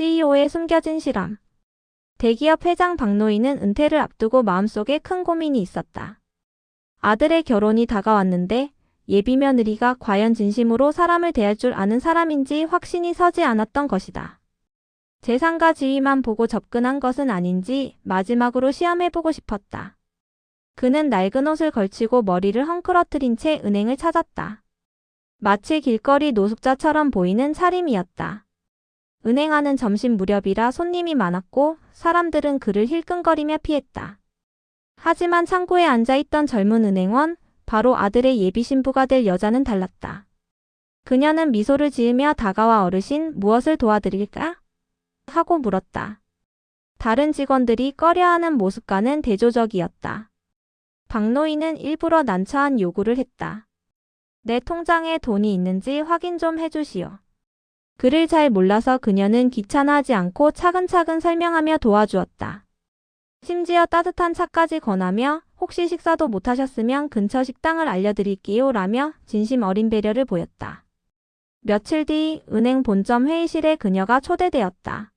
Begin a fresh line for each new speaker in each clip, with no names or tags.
CEO의 숨겨진 실험. 대기업 회장 박노인은 은퇴를 앞두고 마음속에 큰 고민이 있었다. 아들의 결혼이 다가왔는데 예비 며느리가 과연 진심으로 사람을 대할 줄 아는 사람인지 확신이 서지 않았던 것이다. 재산과 지위만 보고 접근한 것은 아닌지 마지막으로 시험해보고 싶었다. 그는 낡은 옷을 걸치고 머리를 헝클어뜨린 채 은행을 찾았다. 마치 길거리 노숙자처럼 보이는 차림이었다. 은행 안은 점심 무렵이라 손님이 많았고 사람들은 그를 힐끔거리며 피했다. 하지만 창고에 앉아있던 젊은 은행원, 바로 아들의 예비 신부가 될 여자는 달랐다. 그녀는 미소를 지으며 다가와 어르신 무엇을 도와드릴까? 하고 물었다. 다른 직원들이 꺼려하는 모습과는 대조적이었다. 박노인은 일부러 난처한 요구를 했다. 내 통장에 돈이 있는지 확인 좀 해주시오. 글을 잘 몰라서 그녀는 귀찮아하지 않고 차근차근 설명하며 도와주었다. 심지어 따뜻한 차까지 권하며 혹시 식사도 못하셨으면 근처 식당을 알려드릴게요 라며 진심 어린 배려를 보였다. 며칠 뒤 은행 본점 회의실에 그녀가 초대되었다.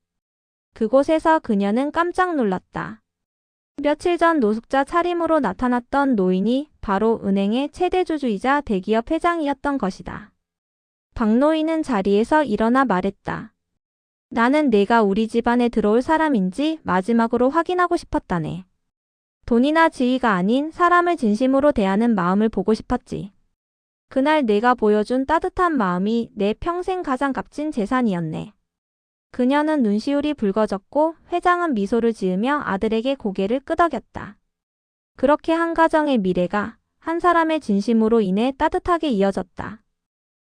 그곳에서 그녀는 깜짝 놀랐다. 며칠 전 노숙자 차림으로 나타났던 노인이 바로 은행의 최대 주주이자 대기업 회장이었던 것이다. 박노인은 자리에서 일어나 말했다. 나는 내가 우리 집안에 들어올 사람인지 마지막으로 확인하고 싶었다네. 돈이나 지위가 아닌 사람을 진심으로 대하는 마음을 보고 싶었지. 그날 내가 보여준 따뜻한 마음이 내 평생 가장 값진 재산이었네. 그녀는 눈시울이 붉어졌고 회장은 미소를 지으며 아들에게 고개를 끄덕였다. 그렇게 한 가정의 미래가 한 사람의 진심으로 인해 따뜻하게 이어졌다.